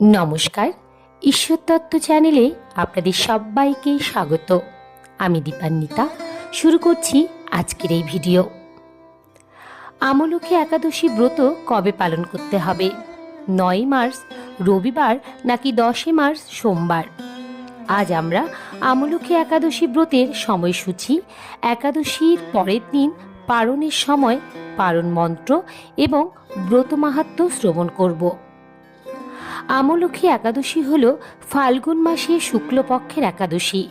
নমস্কার, ঈশ্বর তত্ত্ব চ্যানেলে আপনাদের সবাইকে স্বাগত। আমি দীপান্বিতা, শুরু করছি আজকের এই ভিডিও। আমলকে একাদশী ব্রত কবে পালন করতে হবে? নয় মার্চ, রবিবার নাকি দশই মার্চ, সোমবার? আজ আমরা আমলকে একাদশী ব্রতের সময়সূচি, একাদশীর পরের দিন পারণের সময় পারণ মন্ত্র এবং ব্রত মাহাত্ম্য শ্রবণ করব। আমলক্ষী একাদশী হল ফাল্গুন মাসে শুক্লপক্ষের একাদশী।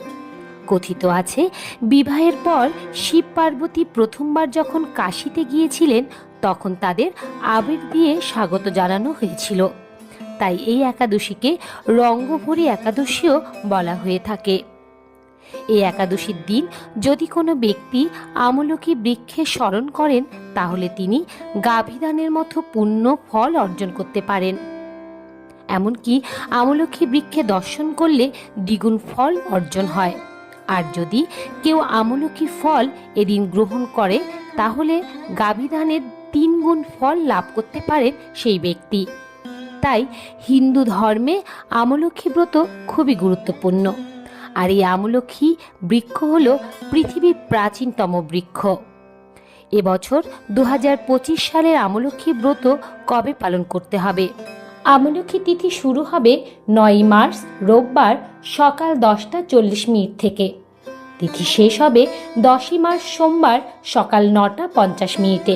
কথিত আছে, বিবাহের পর শিব পার্বতী প্রথমবার যখন কাশিতে গিয়েছিলেন, তখন তাদের আবির দিয়ে স্বাগত জানানো হয়েছিল। তাই এই একাদশীকে রঙ্গভরি একাদশীও বলা হয়ে থাকে। এই একাদশীর দিন যদি কোনো ব্যক্তি আমলকি বৃক্ষে স্মরণ করেন, তাহলে তিনি গাভিদানের মতো পুণ্য ফল অর্জন করতে পারেন। এমনকি আমলক্ষী বৃক্ষে দর্শন করলে দ্বিগুণ ফল অর্জন হয়। আর যদি কেউ আমলক্ষী ফল এদিন গ্রহণ করে, তাহলে গাভিধানের তিন গুণ ফল লাভ করতে পারেন সেই ব্যক্তি। তাই হিন্দু ধর্মে আমলক্ষী ব্রত খুবই গুরুত্বপূর্ণ। আর এই আমলক্ষী বৃক্ষ হল পৃথিবীর প্রাচীনতম বৃক্ষ। এবছর দু হাজার পঁচিশ সালের আমলক্ষী ব্রত কবে পালন করতে হবে? আমলক্ষী তিথি শুরু হবে নয় মার্চ, রোববার সকাল দশটা চল্লিশ মিনিট থেকে। তিথি শেষ হবে দশই মার্চ সোমবার সকাল নটা পঞ্চাশ মিনিটে।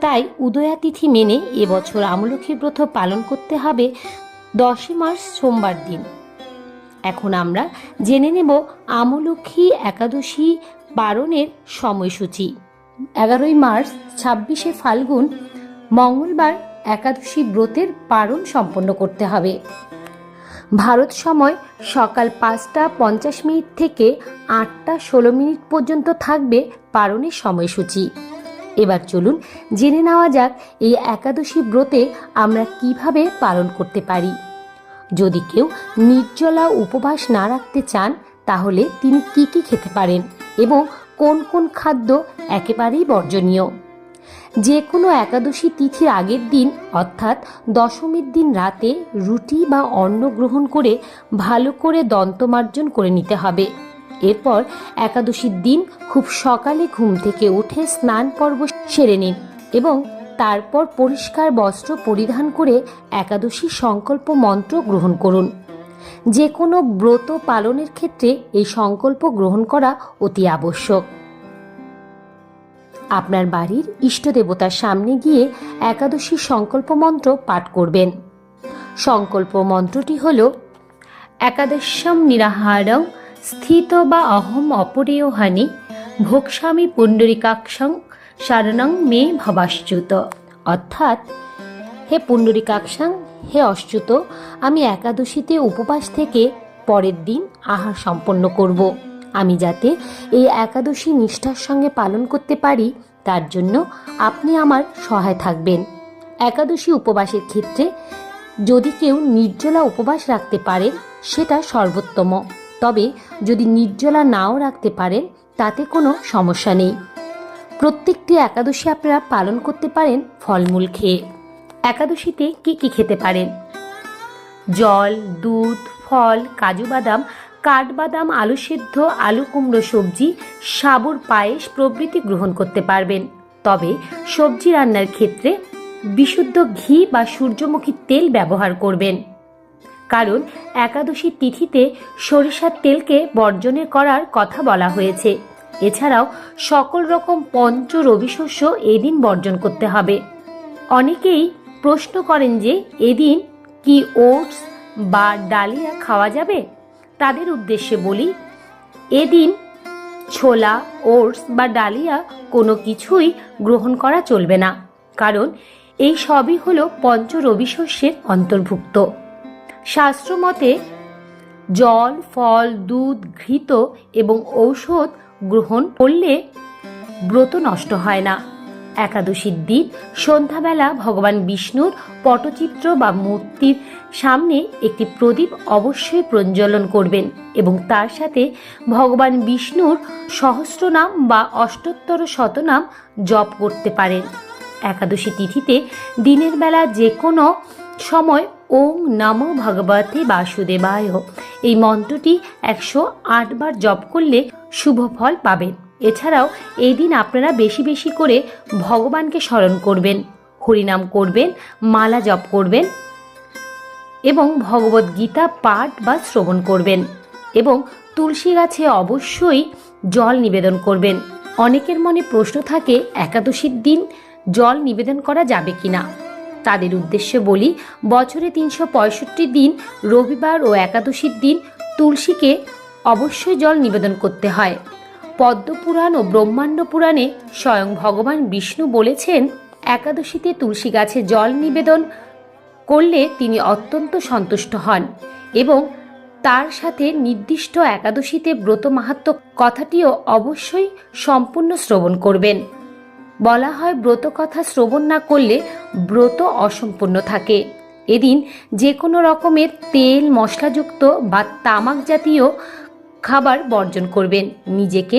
তাই উদয়া তিথি মেনে এবছর আমলক্ষী ব্রত পালন করতে হবে দশই মার্চ সোমবার দিন। এখন আমরা জেনে নেব আমলক্ষী একাদশী পালনের সময়সূচি। এগারোই মার্চ ছাব্বিশে ফাল্গুন, মঙ্গলবার একাদশী ব্রতের পারণ সম্পন্ন করতে হবে। ভারত সময় সকাল পাঁচটা পঞ্চাশ মিনিট থেকে আটটা ষোলো মিনিট পর্যন্ত থাকবে পারণের সময়সূচি। এবার চলুন জেনে নেওয়া যাক এই একাদশী ব্রতে আমরা কীভাবে পালন করতে পারি। যদি কেউ নির্জলা উপবাস না রাখতে চান, তাহলে তিনি কি কি খেতে পারেন এবং কোন কোন খাদ্য একেবারেই বর্জনীয়? যে কোনো একাদশী তিথির আগের দিন, অর্থাৎ দশমীর দিন রাতে, রুটি বা অন্ন গ্রহণ করে ভালো করে দন্তমার্জন করে নিতে হবে। এরপর একাদশীর দিন খুব সকালে ঘুম থেকে উঠে স্নান পর্ব সেরে নিন এবং তারপর পরিষ্কার বস্ত্র পরিধান করে একাদশী সংকল্প মন্ত্র গ্রহণ করুন। যে কোনো ব্রত পালনের ক্ষেত্রে এই সংকল্প গ্রহণ করা অতি আবশ্যক। আপনার বাড়ির ইষ্ট দেবতার সামনে গিয়ে একাদশী সংকল্প মন্ত্র পাঠ করবেন। সংকল্প মন্ত্রটি হল একাদশম নিরাহারং স্থিত বা অহম অপরেয় হানি ভোক্সামি পুণ্ডরিকাক্ষং শারণং মে ভবাশ্চ্যুত। অর্থাৎ, হে পুণ্ডরিকাক্ষাং, হে অচ্যুত আমি একাদশীতে উপবাস থেকে পরের দিন আহার সম্পন্ন করব। আমি যাতে এই একাদশী নিষ্ঠার সঙ্গে পালন করতে পারি, তার জন্য আপনি আমার সহায় থাকবেন। একাদশী উপবাসের ক্ষেত্রে যদি কেউ নির্জলা উপবাস রাখতে পারেন সেটা সর্বোত্তম। তবে যদি নির্জলা নাও রাখতে পারেন, তাতে কোনো সমস্যা নেই। প্রত্যেকটি একাদশী আপনারা পালন করতে পারেন ফলমূল খেয়ে। একাদশীতে কি কি খেতে পারেন? জল, দুধ, ফল, কাজু, বাদাম কাঠবাদাম, আলু সিদ্ধ, আলু কুমড়ো সবজি, সাবুর পায়েস প্রভৃতি গ্রহণ করতে পারবেন। তবে সবজি রান্নার ক্ষেত্রে বিশুদ্ধ ঘি বা সূর্যমুখী তেল ব্যবহার করবেন। কারণ একাদশী তিথিতে সরিষার তেলকে বর্জনে করার কথা বলা হয়েছে। এছাড়াও সকল রকম পঞ্চ রবিশস্য এদিন বর্জন করতে হবে। অনেকেই প্রশ্ন করেন যে, এদিন কি ওটস বা ডালিয়া খাওয়া যাবে? তাদের উদ্দেশ্যে বলি, এদিন ছোলা, ওটস বা ডালিয়া কোনো কিছুই গ্রহণ করা চলবে না, কারণ এই সবই হলো পঞ্চ রবিশস্যের অন্তর্ভুক্ত। শাস্ত্রমতে জল, ফল, দুধ, ঘৃত এবং ঔষধ গ্রহণ করলে ব্রত নষ্ট হয় না। একাদশীর দিন, সন্ধ্যাবেলা ভগবান বিষ্ণুর পটচিত্র বা মূর্তির সামনে একটি প্রদীপ অবশ্যই প্রজ্বলন করবেন এবং তার সাথে ভগবান বিষ্ণুর সহস্রনাম বা অষ্টোত্তর শতনাম জপ করতে পারেন। একাদশী তিথিতে দিনের বেলা যে কোনো সময় ওং নমো ভগবতে বাসুদেবায়। এই মন্ত্রটি একশো আটবার জপ করলে শুভ ফল পাবেন। এছাড়াও এই দিন আপনারা বেশি বেশি করে ভগবানকে স্মরণ করবেন, হরিনাম করবেন, মালা জপ করবেন এবং ভগবত গীতা পাঠ বা শ্রবণ করবেন এবং তুলসী গাছে অবশ্যই জল নিবেদন করবেন। অনেকের মনে প্রশ্ন থাকে, একাদশীর দিন জল নিবেদন করা যাবে কি না তাদের উদ্দেশ্যে বলি, বছরে তিনশো পঁয়ষট্টি দিন, রবিবার ও একাদশীর দিন তুলসীকে অবশ্যই জল নিবেদন করতে হয়। পদ্মপুরাণ ও ব্রহ্মাণ্ড পুরাণে স্বয়ং ভগবান বিষ্ণু বলেছেন, একাদশীতে তুলসী গাছে জল নিবেদন করলে তিনি অত্যন্ত সন্তুষ্ট হন এবং তার সাথে নির্দিষ্ট একাদশীতে ব্রত মাহাত্ম কথাটিও অবশ্যই সম্পূর্ণ শ্রবণ করবেন। বলা হয় ব্রত কথা শ্রবণ না করলে ব্রত অসম্পূর্ণ থাকে। এদিন যে কোনো রকমের তেল, মশলাযুক্ত বা তামাক জাতীয় খাবার বর্জন করবেন। নিজেকে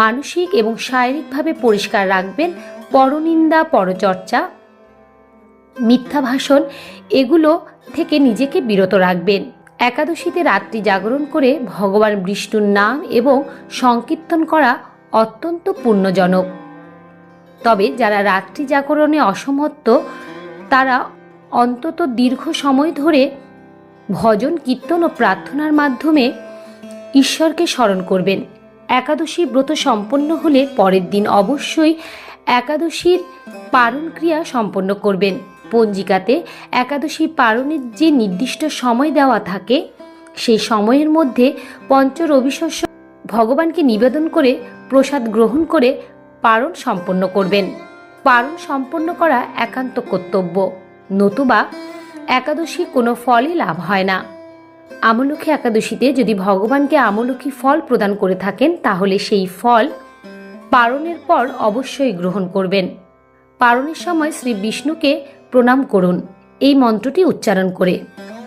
মানসিক এবং শারীরিকভাবে পরিষ্কার রাখবেন। পরনিন্দা, পরচর্চা, মিথ্যা ভাষণ, এগুলো থেকে নিজেকে বিরত রাখবেন। একাদশীতে রাত্রি জাগরণ করে ভগবান বিষ্ণুর নাম এবং সংকীর্তন করা অত্যন্ত পুণ্যজনক। তবে যারা রাত্রি জাগরণে অসমর্থ, তারা অন্তত দীর্ঘ সময় ধরে ভজন, কীর্তন ও প্রার্থনার মাধ্যমে ঈশ্বরকে স্মরণ করবেন। একাদশী ব্রত সম্পন্ন হলে পরের দিন অবশ্যই একাদশীর পারণ ক্রিয়া সম্পন্ন করবেন। পঞ্জিকাতে একাদশী পারণের যে নির্দিষ্ট সময় দেওয়া থাকে, সেই সময়ের মধ্যে পঞ্চ রবিশস্য ভগবানকে নিবেদন করে প্রসাদ গ্রহণ করে পারণ সম্পন্ন করবেন। পারণ সম্পন্ন করা একান্ত কর্তব্য, নতুবা একাদশী কোনো ফলই লাভ হয় না। আমলক্ষী একাদশীতে যদি ভগবানকে আমলক্ষী ফল প্রদান করে থাকেন, তাহলে সেই ফল পারণের পর অবশ্যই গ্রহণ করবেন। পারণের সময় শ্রী বিষ্ণুকে প্রণাম করুন। এই মন্ত্রটি উচ্চারণ করে,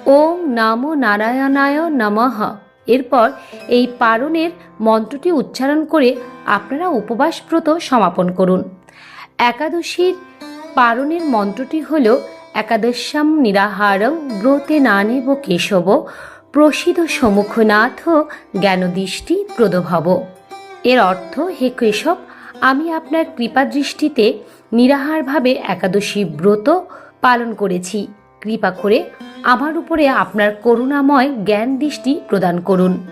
ওম নাম নারায়ণায় নমঃ। এরপর এই পারণের মন্ত্রটি উচ্চারণ করে আপনারা উপবাস ব্রত সমাপন করুন। একাদশীর পারণের মন্ত্রটি হল একাদশ্যাম নিরাহারং ব্রতে নানেব কেশব, প্রসিদ্ধ সমুখনাথ জ্ঞানদৃষ্টি প্রদভব। এর অর্থ, হে কেশব, আমি আপনার কৃপা দৃষ্টিতে নিরাহারভাবে একাদশী ব্রত পালন করেছি। কৃপা করে আমার উপরে আপনার করুণাময় জ্ঞান দৃষ্টি প্রদান করুন।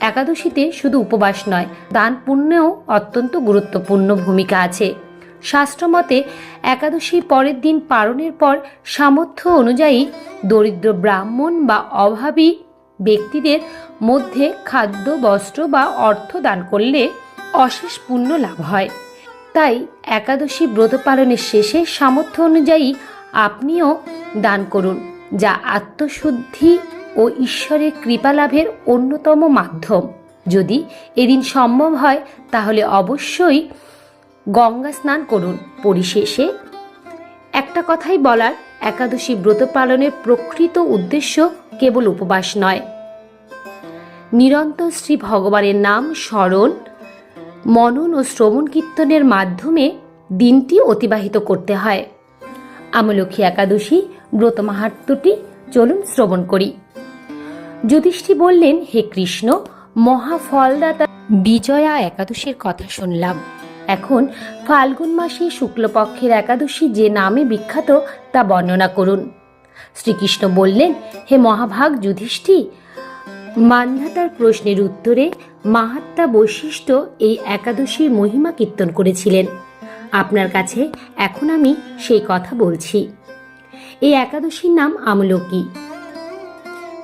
একাদশীতে শুধু উপবাস নয় দান পুণ্যেও অত্যন্ত গুরুত্বপূর্ণ ভূমিকা আছে। শাস্ত্রমতে একাদশী পরের দিন পালনের পর সামর্থ্য অনুযায়ী দরিদ্র ব্রাহ্মণ বা অভাবী ব্যক্তিদের মধ্যে খাদ্য, বস্ত্র বা অর্থ দান করলে অশেষ পুণ্য লাভ হয়। তাই একাদশী ব্রত পালনের শেষে সামর্থ্য অনুযায়ী আপনিও দান করুন, যা আত্মশুদ্ধি ও ঈশ্বরের কৃপা লাভের অন্যতম মাধ্যম। যদি এদিন সম্ভব হয়, তাহলে অবশ্যই গঙ্গা স্নান করুন পরিশেষে। একটা কথাই বলার, একাদশী ব্রত পালনের প্রকৃত উদ্দেশ্য কেবল উপবাস নয়। নিরন্তর শ্রী ভগবানের নাম স্মরণ, মনন ও শ্রবণ কীর্তনের মাধ্যমে দিনটি অতিবাহিত করতে হয়। আমলক্ষী একাদশী ব্রত মাহাত্মটি চলুন শ্রবণ করি। যুধিষ্ঠি বললেন, হে কৃষ্ণ, মহাফলদাতা বিজয়া একাদশীর কথা শুনলাম। এখন ফাল্গুন মাসে শুক্লপক্ষের একাদশী যে নামে বিখ্যাত, তা বর্ণনা করুন। শ্রীকৃষ্ণ বললেন, হে মহাভাগ যুধিষ্ঠি মান্ধাতার প্রশ্নের উত্তরে মাহাত্মা বৈশিষ্ট্য এই একাদশীর মহিমা কীর্তন করেছিলেন। আপনার কাছে এখন আমি সেই কথা বলছি। এই একাদশীর নাম আমলকি।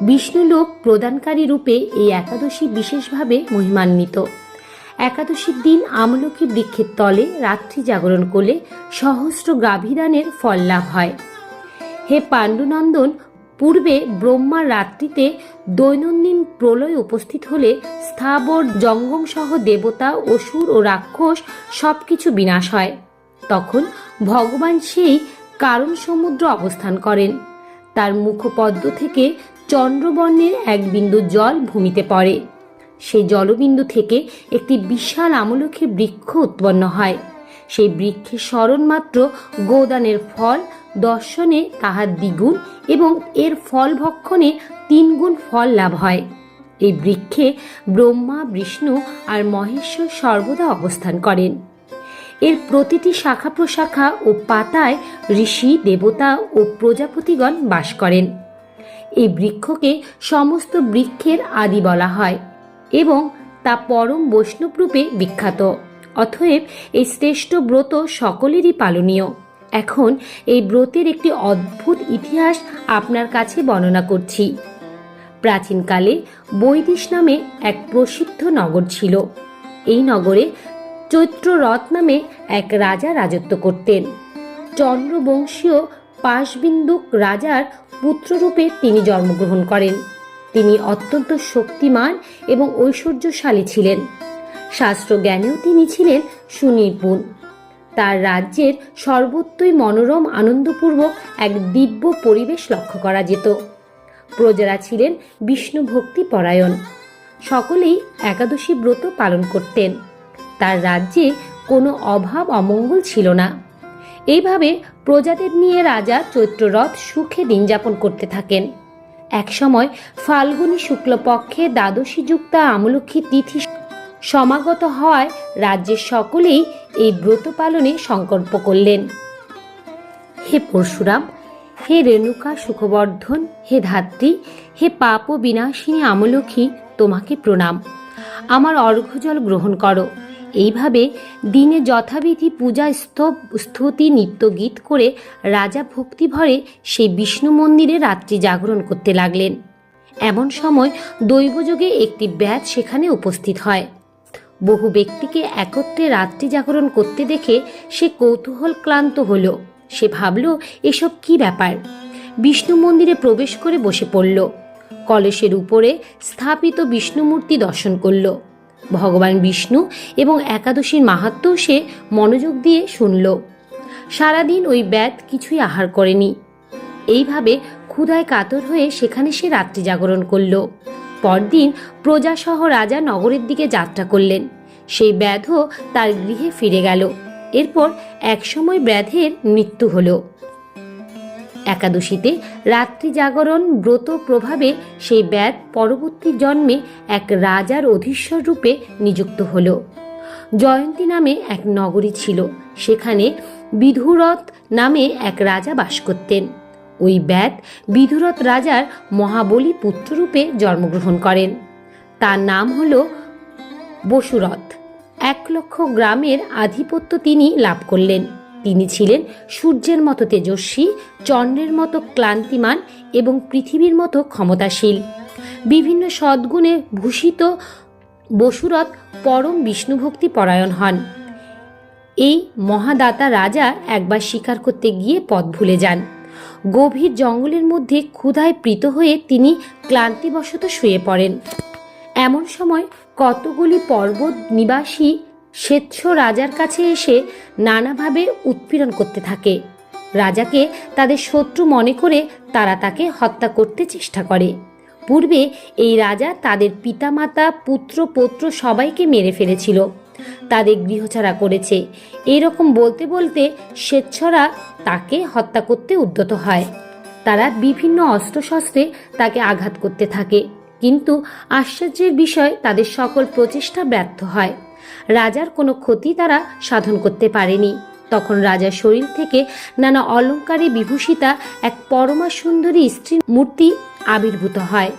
বিষ্ণুলোক প্রদানকারী রূপে এই একাদশী বিশেষভাবে মহিমান্বিত। একাদশীর দিন আমলকি বৃক্ষের তলে রাত্রি জাগরণ করলে সহস্র গাভীদানের ফল লাভ হয়। হে পাণ্ডুনন্দন, পূর্বে ব্রহ্মার রাত্রিতে দৈনন্দিন প্রলয় উপস্থিত হলে স্থাবর জঙ্গম সহ দেবতা, অসুর ও রাক্ষস সব কিছু বিনাশ হয়। তখন ভগবান সেই কারণ সমুদ্র অবস্থান করেন। তার মুখপদ্ম থেকে চন্দ্রবর্ণের এক বিন্দু জল ভূমিতে পড়ে। সেই জলবিন্দু থেকে একটি বিশাল আমলখী বৃক্ষ উৎপন্ন হয়। সেই বৃক্ষের স্মরণ মাত্র গোদানের ফল, দর্শনে তাহার দ্বিগুণ এবং এর ফল ভক্ষণে তিনগুণ ফল লাভ হয়। এই বৃক্ষে ব্রহ্মা, বিষ্ণু আর মহেশ্বর সর্বদা অবস্থান করেন। এর প্রতিটি শাখা প্রশাখা ও পাতায় ঋষি, দেবতা ও প্রজাপতিগণ বাস করেন। এই বৃক্ষকে সমস্ত বৃক্ষের আদি বলা হয়। এবং তা পরম বৈষ্ণব রূপে বিখ্যাত। অতএব এই শ্রেষ্ঠ ব্রত সকলেরই পালনীয়। এখন এই ব্রতের একটি অদ্ভুত ইতিহাস আপনার কাছে বর্ণনা করছি। প্রাচীনকালে বৈদিশ নামে এক প্রসিদ্ধ নগর ছিল। এই নগরে চৈত্ররথ নামে এক রাজা রাজত্ব করতেন। চন্দ্রবংশীয় পাশবিন্দুক রাজার পুত্ররূপে তিনি জন্মগ্রহণ করেন। তিনি অত্যন্ত শক্তিমান এবং ঐশ্বর্যশালী ছিলেন। শাস্ত্রজ্ঞানেও তিনি ছিলেন সুনিপুণ। তার রাজ্যের সর্বত্রই মনোরম, আনন্দপূর্বক এক দিব্য পরিবেশ লক্ষ্য করা যেত। প্রজারা ছিলেন বিষ্ণু ভক্তি পরায়ণ। সকলেই একাদশী ব্রত পালন করতেন। তার রাজ্যে কোনো অভাব, অমঙ্গল ছিল না। এইভাবে প্রজাদের নিয়ে রাজা চৈত্ররথ সুখে দিন যাপন করতে থাকেন। একসময় ফাল্গুনী শুক্লপক্ষে দ্বাদশী যুক্তা আমলক্ষী তিথি সমাগত হওয়ায় রাজ্যের সকলেই এই ব্রত পালনে সংকল্প করলেন। হে পরশুরাম, হে রেণুকা সুখবর্ধন, হে ধাত্রী, হে পাপ বিনাশিনী আমলক্ষী তোমাকে প্রণাম। আমার অর্ঘ্যজল গ্রহণ করো। এইভাবে দিনে যথাবিধি পূজা স্তব, স্তুতি নিত্য গীত করে রাজা ভক্তিভরে সেই বিষ্ণু মন্দিরে রাত্রি জাগরণ করতে লাগলেন। এমন সময় দৈবযোগে একটি ব্যাধ সেখানে উপস্থিত হয়। বহু ব্যক্তিকে একত্রে রাত্রি জাগরণ করতে দেখে সে কৌতূহল ক্লান্ত হল। সে ভাবল, এসব কি ব্যাপার? বিষ্ণু মন্দিরে প্রবেশ করে বসে পড়ল। কলসের উপরে স্থাপিত বিষ্ণুমূর্তি দর্শন করল। ভগবান বিষ্ণু এবং একাদশীর মাহাত্ম্য সে মনোযোগ দিয়ে শুনল। সারাদিন ওই ব্যাধ কিছুই আহার করেনি। এইভাবে ক্ষুধায় কাতর হয়ে সেখানে সে রাত্রি জাগরণ করল। পরদিন প্রজাসহ রাজা নগরের দিকে যাত্রা করলেন। সেই ব্যাধও তার গৃহে ফিরে গেল। এরপর একসময় ব্যাধের মৃত্যু হলো। একাদশীতে রাত্রি জাগরণ ব্রত প্রভাবে সেই ব্যাধ পরবর্তী জন্মে এক রাজার অধীশ্বর রূপে নিযুক্ত হল। জয়ন্তী নামে এক নগরী ছিল। সেখানে বিধুরথ নামে এক রাজা বাস করতেন। ওই ব্যাধ বিধুরথ রাজার মহাবলী পুত্ররূপে জন্মগ্রহণ করেন। তার নাম হল বসুরথ। এক লক্ষ গ্রামের আধিপত্য তিনি লাভ করলেন। তিনি ছিলেন সূর্যের মতো তেজস্বী, চন্দ্রের মতো ক্লান্তিমান এবং পৃথিবীর মতো ক্ষমতাশীল। বিভিন্ন সদ্গুণে ভূষিত বসুরথ পরম বিষ্ণুভক্তি পরায়ণ হন। এই মহাদাতা রাজা একবার শিকার করতে গিয়ে পথ ভুলে যান। গভীর জঙ্গলের মধ্যে ক্ষুধায় প্রীত হয়ে তিনি ক্লান্তিবশত শুয়ে পড়েন। এমন সময় কতগুলি পর্বত নিবাসী স্বেচ্ছ রাজার কাছে এসে নানাভাবে উৎপীড়ন করতে থাকে। রাজাকে তাদের শত্রু মনে করে তারা তাকে হত্যা করতে চেষ্টা করে। পূর্বে এই রাজা তাদের পিতামাতা, পুত্র, পৌত্র সবাইকে মেরে ফেলেছিল। তাদের গৃহছাড়া করেছে। এরকম বলতে বলতে স্বেচ্ছরা তাকে হত্যা করতে উদ্যত হয়। তারা বিভিন্ন অস্ত্রশস্ত্রে তাকে আঘাত করতে থাকে। কিন্তু আশ্চর্যের বিষয়, তাদের সকল প্রচেষ্টা ব্যর্থ হয়। রাজার কোনো ক্ষতি তারা সাধন করতে পারেনি। তখন রাজার শরীর থেকে নানা অলঙ্কারে বিভূষিতা এক পরমা সুন্দরী স্ত্রীর মূর্তি আবির্ভূত হয়।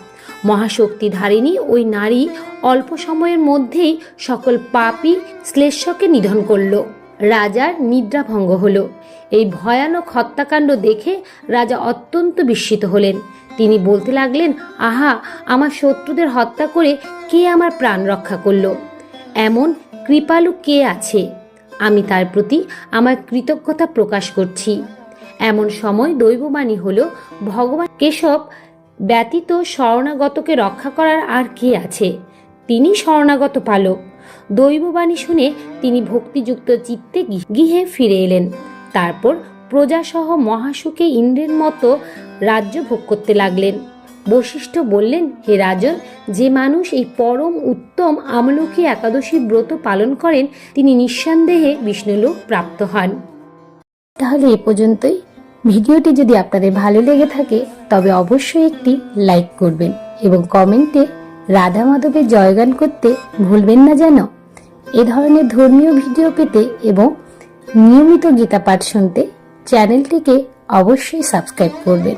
মহাশক্তিধারিণী ওই নারী অল্প সময়ের মধ্যেই সকল পাপী শ্লেষ্যকে নিধন করল। রাজার নিদ্রাভঙ্গ হল। এই ভয়ানক হত্যাকাণ্ড দেখে রাজা অত্যন্ত বিস্মিত হলেন। তিনি বলতে লাগলেন, আহা, আমার শত্রুদের হত্যা করে কে আমার প্রাণ রক্ষা করল? এমন কৃপালু কে আছে? আমি তার প্রতি আমার কৃতজ্ঞতা প্রকাশ করছি। এমন সময় দৈববাণী হল, ভগবান কেশব ব্যতীত শরণাগতকে রক্ষা করার আর কে আছে? তিনি শরণাগত পালক। দৈববাণী শুনে তিনি ভক্তিযুক্ত চিত্তে গৃহে ফিরে এলেন। তারপর প্রজাসহ মহাসুখে ইন্দ্রের মতো রাজ্য ভোগ করতে লাগলেন। বশিষ্ঠ বললেন, হে রাজন, যে মানুষ এই পরম উত্তম আমলকি একাদশী ব্রত পালন করেন, তিনি নিঃসন্দেহে বিষ্ণুলোক প্রাপ্ত হন। তাহলে এ পর্যন্তই। ভিডিওটি যদি আপনাদের ভালো লেগে থাকে, তবে অবশ্যই একটি লাইক করবেন এবং কমেন্টে রাধা মাধবের জয়গান করতে ভুলবেন না যেন। এ ধরনের ধর্মীয় ভিডিও পেতে এবং নিয়মিত গীতা পাঠ শুনতে চ্যানেলটিকে অবশ্যই সাবস্ক্রাইব করবেন।